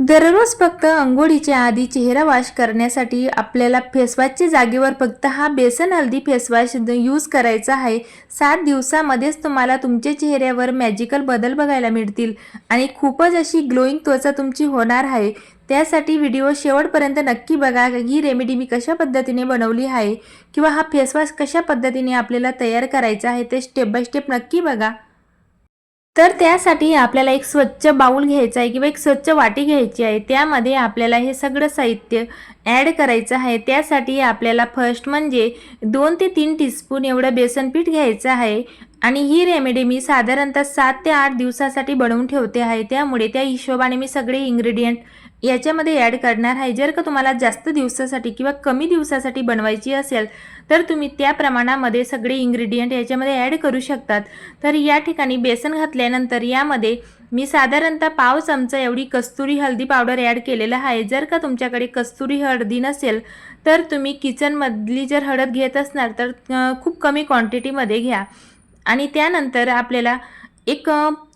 दररोज फक्त अंघोळीच्या आधी चेहरा वॉश करण्यासाठी आपल्याला फेसवॉशच्या जागेवर फक्त हा बेसन हल्दी फेसवॉश यूज करायचा आहे. सात दिवसामध्येच तुम्हाला तुमच्या चेहऱ्यावर मॅजिकल बदल बघायला मिळतील आणि खूपच अशी ग्लोईंग त्वचा तुमची होणार आहे. त्यासाठी व्हिडिओ शेवटपर्यंत नक्की बघा. ही रेमेडी मी कशा पद्धतीने बनवली आहे किंवा हा फेसवॉश कशा पद्धतीने आपल्याला तयार करायचा आहे ते स्टेप बाय स्टेप नक्की बघा. तर त्यासाठी आपल्याला एक स्वच्छ बाऊल घ्यायचा आहे किंवा एक स्वच्छ वाटी घ्यायची आहे. त्यामध्ये आपल्याला हे सगळं साहित्य ॲड करायचं आहे. त्यासाठी आपल्याला फर्स्ट म्हणजे दोन ते तीन टीस्पून एवढं बेसन पीठ घ्यायचं आहे. आणि ही रेमेडी मी साधारणतः सात ते आठ दिवसासाठी बनवून ठेवते आहे. त्यामुळे त्या हिशोबाने मी सगळे इंग्रेडियंट याच्यामध्ये ॲड करणार आहे. जर का तुम्हाला जास्त दिवसासाठी किंवा कमी दिवसासाठी बनवायची असेल तर तुम्ही त्या प्रमाणामध्ये सगळे इंग्रेडियंट याच्यामध्ये ॲड करू शकतात. तर या ठिकाणी बेसन घातल्यानंतर यामध्ये मी साधारणतः पाव चमचा एवढी कस्तुरी हळदी पावडर ॲड केलेलं आहे. जर का तुमच्याकडे कस्तुरी हळदी नसेल तर तुम्ही किचनमधली जर हळद घेत असणार तर खूप कमी क्वांटिटीमध्ये घ्या. आणि त्यानंतर आपल्याला एक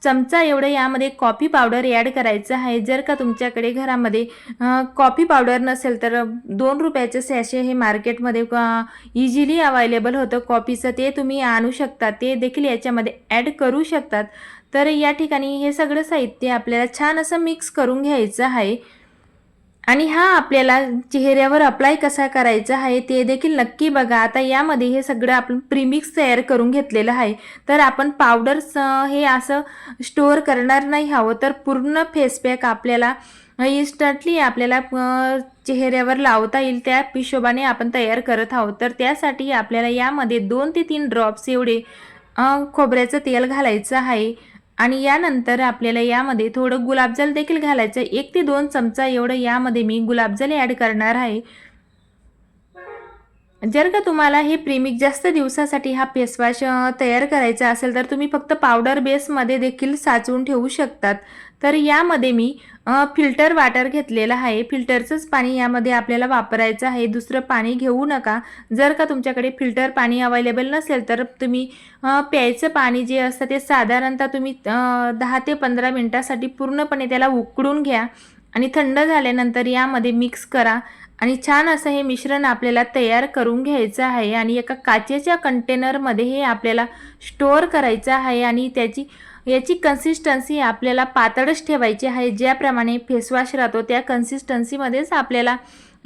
चमचा एवढं यामध्ये कॉफी पावडर ॲड करायचं आहे. जर का तुमच्याकडे घरामध्ये कॉफी पावडर नसेल तर दोन रुपयाचं सॅशे हे मार्केटमध्ये इझिली अवेलेबल होतं. कॉफीचं ते तुम्ही आणू शकता. ते देखील याच्यामध्ये ॲड करू शकतात. तर या ठिकाणी हे सगळं साहित्य आपल्याला छान असं मिक्स करून घ्यायचं आहे. आणि हा आपल्याला चेहऱ्यावर अप्लाय कसा करायचा आहे ते देखील नक्की बघा. आता यामध्ये हे सगळं आपण प्रीमिक्स तयार करून घेतलेलं आहे. तर आपण पावडर्स हे असं स्टोअर करणार नाही हवं तर पूर्ण फेस पॅक आपल्याला इन्स्टंटली आपल्याला चेहऱ्यावर लावता येईल. त्या हिशोबाने आपण तयार करत आहोत. तर त्यासाठी आपल्याला यामध्ये दोन ते तीन ड्रॉप्स एवढे खोबऱ्याचं तेल घालायचं आहे. आणि यानंतर आपल्याला यामध्ये थोडं गुलाबजल देखील घालायचं एक ते दोन चमचा एवढं यामध्ये मी गुलाबजल ॲड करणार आहे. जर का तुम्हाला हे प्रेमिक जास्त दिवसासाठी हा फेसवॉश तयार करायचा असेल तर तुम्ही फक्त पावडर बेसमध्ये देखील साचवून ठेवू शकतात. तर यामध्ये मी फिल्टर वॉटर घेतलेलं आहे. फिल्टरचंच पाणी यामध्ये आपल्याला वापरायचं आहे. दुसरं पाणी घेऊ नका. जर का तुमच्याकडे फिल्टर पाणी अवेलेबल नसेल तर तुम्ही प्यायचं पाणी जे असतं ते साधारणतः तुम्ही दहा ते पंधरा मिनटासाठी पूर्णपणे त्याला उकळून घ्या. आणि थंड झाल्यानंतर यामध्ये मिक्स करा. आणि छान असं हे मिश्रण आपल्याला तयार करून घ्यायचं आहे आणि एका काचेच्या कंटेनरमध्ये हे आपल्याला स्टोअर करायचं आहे आणि त्याची याची कन्सिस्टन्सी आपल्याला पातळच ठेवायची आहे. ज्याप्रमाणे फेसवॉश राहतो त्या कन्सिस्टन्सीमध्येच आपल्याला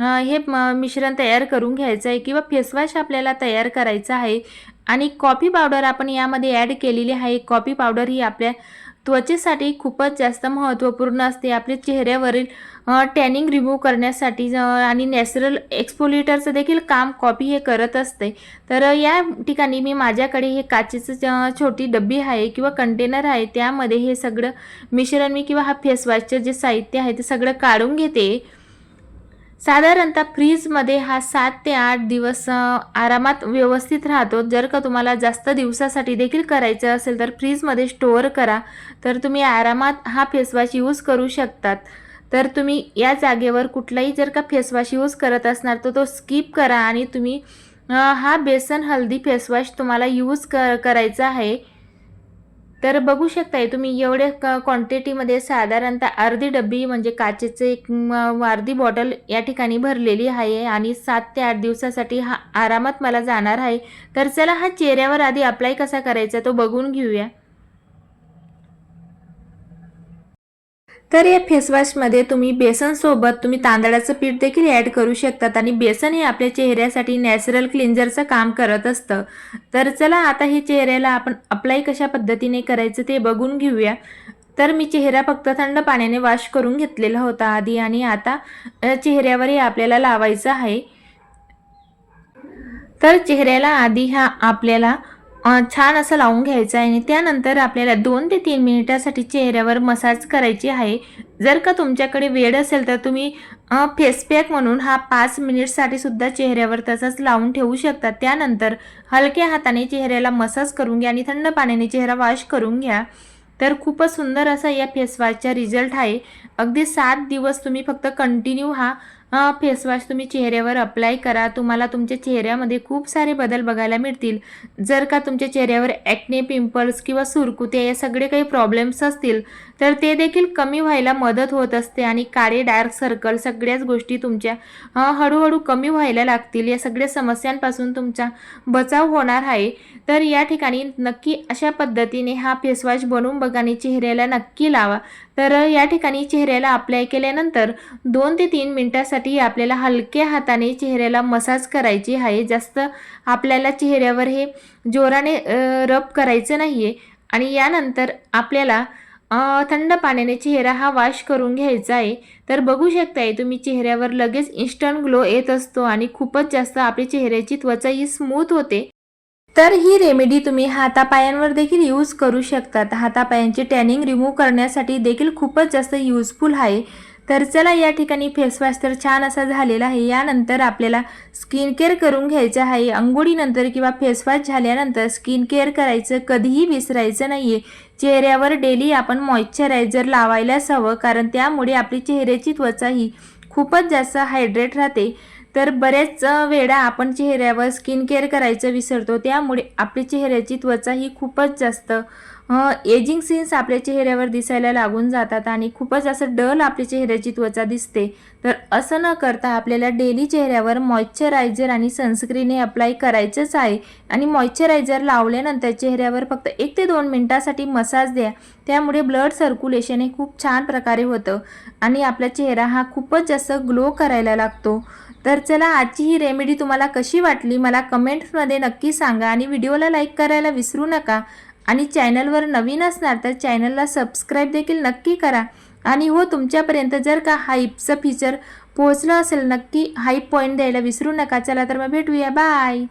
हे म- मिश्रण तयार करून घ्यायचं आहे किंवा फेसवॉश आपल्याला तयार करायचं आहे. आणि कॉफी पावडर आपण यामध्ये ॲड केलेली आहे. कॉफी पावडर ही आपल्या त्वचेसाठी खूपच जास्त महत्त्वपूर्ण असते. आपल्या चेहऱ्यावरील टॅनिंग रिमूव्ह करण्यासाठी आणि नॅचरल एक्सपोलिटरचं देखील काम कॉपी हे करत असते. तर या ठिकाणी मी माझ्याकडे हे काचेचं छोटी डब्बी आहे किंवा कंटेनर आहे त्यामध्ये हे सगळं मिश्रण मी किंवा हा फेसवॉशचं जे साहित्य आहे ते सगळं काढून घेते. साधारणतः फ्रीजमध्ये हा सात ते आठ दिवस आरामात व्यवस्थित राहतो. जर का तुम्हाला जास्त दिवसासाठी देखील करायचं असेल तर फ्रीजमध्ये स्टोअर करा. तर तुम्ही आरामात हा फेसवॉश यूज करू शकतात. तर तुम्ही या जागेवर कुठलाही जर का फेसवॉश यूज करत असणार तर तो स्किप करा आणि तुम्ही हा बेसन हल्दी फेसवॉश तुम्हाला यूज क करायचा आहे. तर बघू शकताय तुम्ही एवढ्या क क्वांटिटीमध्ये साधारणतः अर्धी डब्बी म्हणजे काचेचे एक अर्धी बॉटल या ठिकाणी भरलेली आहे आणि सात ते आठ दिवसासाठी हा आरामात मला जाणार आहे. तर चला हा चेहऱ्यावर आधी अप्लाय कसा करायचा तो बघून घेऊया. तर या फेसवॉशमध्ये तुम्ही बेसनसोबत तुम्ही तांदळाचं पीठ देखील ॲड करू शकतात आणि बेसन हे आपल्या चेहऱ्यासाठी नॅचरल क्लिन्झरचं काम करत असतं. तर चला आता हे चेहऱ्याला आपण अप्लाय कशा पद्धतीने करायचं ते बघून घेऊया. तर मी चेहरा फक्त थंड पाण्याने वॉश करून घेतलेला होता आधी आणि आता चेहऱ्यावरही चेहऱ्यावर हे आपल्याला लावायचं आहे. तर चेहऱ्याला आधी हा आपल्याला छान असं लावून घ्यायचं आहे आणि त्यानंतर आपल्याला दोन ते तीन मिनिटासाठी चेहऱ्यावर मसाज करायची आहे. जर का तुमच्याकडे वेळ असेल तर तुम्ही फेस पॅक म्हणून हा पाच मिनिटसाठी सुद्धा चेहऱ्यावर तसंच लावून ठेवू शकता. त्यानंतर हलक्या हाताने चेहऱ्याला मसाज करून घ्या आणि थंड पाण्याने चेहरा वॉश करून घ्या. तर खूपच सुंदर असा या फेसवॉशचा रिझल्ट आहे. अगदी सात दिवस तुम्ही फक्त कंटिन्यू हा फेसवॉश तुम्ही चेहऱ्यावर अप्लाय करा. तुम्हाला तुमच्या चेहऱ्यामध्ये खूप सारे बदल बघायला मिळतील. जर का तुमच्या चेहऱ्यावर ॲक्ने पिंपल्स किंवा सुरकुत्या या सगळे काही प्रॉब्लेम्स असतील तर ते देखील कमी व्हायला मदत होत असते आणि काळे डार्क सर्कल सगळ्याच गोष्टी तुमच्या हळूहळू कमी व्हायला लागतील. या सगळ्या समस्यांपासून तुमचा बचाव होणार आहे. तर या ठिकाणी नक्की अशा पद्धतीने हा फेसवॉश बनवून बघा आणि चेहऱ्याला नक्की लावा. तर या ठिकाणी चेहऱ्याला अप्लाय केल्यानंतर दोन ते तीन मिनटासाठी आपल्याला हलक्या हाताने चेहऱ्याला मसाज करायची आहे. जास्त आपल्याला चेहऱ्यावर हे जोराने रब करायचं नाही आहे आणि यानंतर आपल्याला थंड पाण्याने चेहरा हा वॉश करून घ्यायचा आहे. तर बघू शकताय तुम्ही चेहऱ्यावर लगेच इन्स्टंट ग्लो येत असतो आणि खूपच जास्त आपली चेहऱ्याची त्वचा ही स्मूथ होते. तर ही रेमेडी तुम्ही हातापायांवर देखील यूज करू शकतात. हातापायांची टॅनिंग रिमूव्ह करण्यासाठी देखील खूपच जास्त यूजफुल आहे. तर चला या ठिकाणी फेसवॉश तर छान असा झालेला आहे. यानंतर आपल्याला स्किन केअर करून घ्यायचं आहे. अंघोळीनंतर किंवा फेसवॉश झाल्यानंतर स्किन केअर करायचं कधीही विसरायचं नाही आहे चेहऱ्यावर डेली आपण मॉइश्चरायझर लावायलाच हवं कारण त्यामुळे आपली चेहऱ्याची त्वचा ही खूपच जास्त हायड्रेट राहते. तर बऱ्याच वेळा आपण चेहऱ्यावर स्किन केअर करायचं विसरतो. त्यामुळे आपली चेहऱ्याची त्वचा ही खूपच जास्त एजिंग सीन्स आपल्या चेहऱ्यावर दिसायला लागून जातात आणि खूपच असं डल आपल्या चेहऱ्याची त्वचा दिसते. तर असं न करता आपल्याला डेली चेहऱ्यावर मॉइश्चरायझर आणि सनस्क्रीन हे अप्लाय करायचंच आहे. आणि मॉइश्चरायझर लावल्यानंतर चेहऱ्यावर फक्त एक ते दोन मिनटासाठी मसाज द्या. त्यामुळे ब्लड सर्क्युलेशन हे खूप छान प्रकारे होतं. आणि आपला चेहरा हा खूपच जास्त ग्लो करायला लागतो. तर चला आजची ही रेमेडी तुम्हाला कशी वाटली मला कमेंट्समध्ये नक्की सांगा आणि व्हिडिओला लाईक करायला विसरू नका. आणि चॅनलवर नवीन असणार तर चॅनलला सबस्क्राईब देखील नक्की करा. आणि हो तुमच्यापर्यंत जर का हाईपचं फीचर पोहोचलं असेल नक्की हाईप पॉईंट द्यायला विसरू नका. चला तर मग भेटूया. बाय